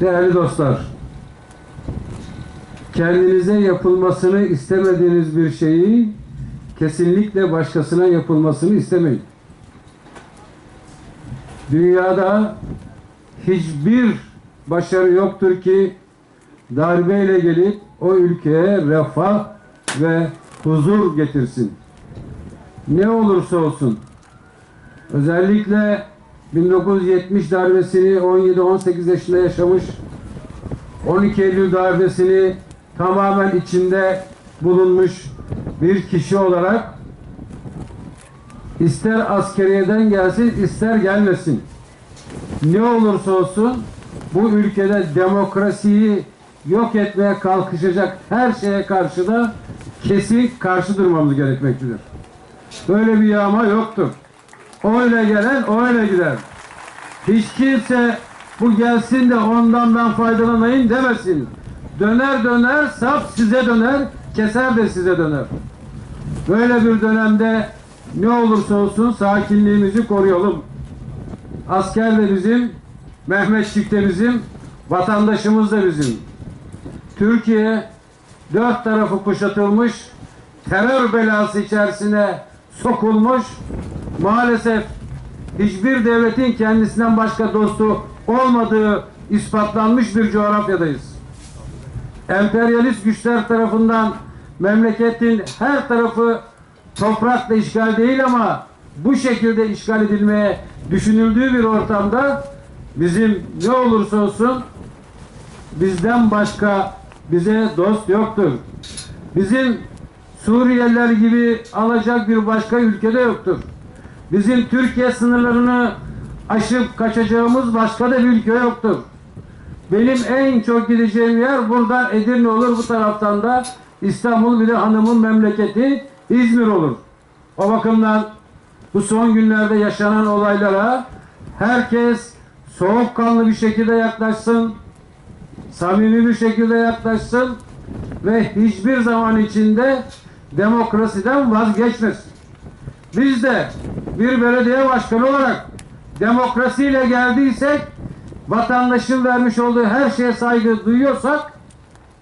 Değerli dostlar, kendinize yapılmasını istemediğiniz bir şeyi kesinlikle başkasına yapılmasını istemeyin. Dünyada hiçbir başarı yoktur ki darbeyle gelip o ülkeye refah ve huzur getirsin. Ne olursa olsun özellikle 1970 darbesini 17-18 yaşında yaşamış 12 Eylül darbesini tamamen içinde bulunmuş bir kişi olarak ister askeriyeden gelsin ister gelmesin ne olursa olsun bu ülkede demokrasiyi yok etmeye kalkışacak her şeye karşı da kesin karşı durmamız gerekmektedir. Böyle bir yağma yoktur. O öyle gelen o öyle gider. Hiç kimse bu gelsin de ondan ben faydalanayım demesin. Döner döner sap size döner, keser de size döner. Böyle bir dönemde ne olursa olsun sakinliğimizi koruyalım. Asker de bizim, Mehmetçik de bizim, vatandaşımız da bizim. Türkiye dört tarafı kuşatılmış, terör belası içerisine sokulmuş, maalesef hiçbir devletin kendisinden başka dostu olmadığı ispatlanmış bir coğrafyadayız. Emperyalist güçler tarafından memleketin her tarafı toprakla işgal değil ama bu şekilde işgal edilmeye düşünüldüğü bir ortamda bizim ne olursa olsun bizden başka bize dost yoktur. Bizim Suriyeliler gibi alacak bir başka ülkede yoktur. Bizim Türkiye sınırlarını aşıp kaçacağımız başka da bir ülke yoktur. Benim en çok gideceğim yer buradan Edirne olur bu taraftan da İstanbul bir de hanımın memleketi İzmir olur. O bakımdan bu son günlerde yaşanan olaylara herkes soğukkanlı bir şekilde yaklaşsın, samimi bir şekilde yaklaşsın ve hiçbir zaman içinde demokrasiden vazgeçmesin. Biz de bir belediye başkanı olarak demokrasiyle geldiysek vatandaşın vermiş olduğu her şeye saygı duyuyorsak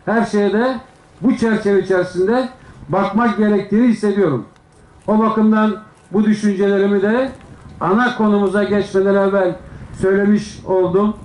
her şeye de bu çerçeve içerisinde bakmak gerektiğini hissediyorum. O bakımdan bu düşüncelerimi de ana konumuza geçmeden evvel söylemiş oldum.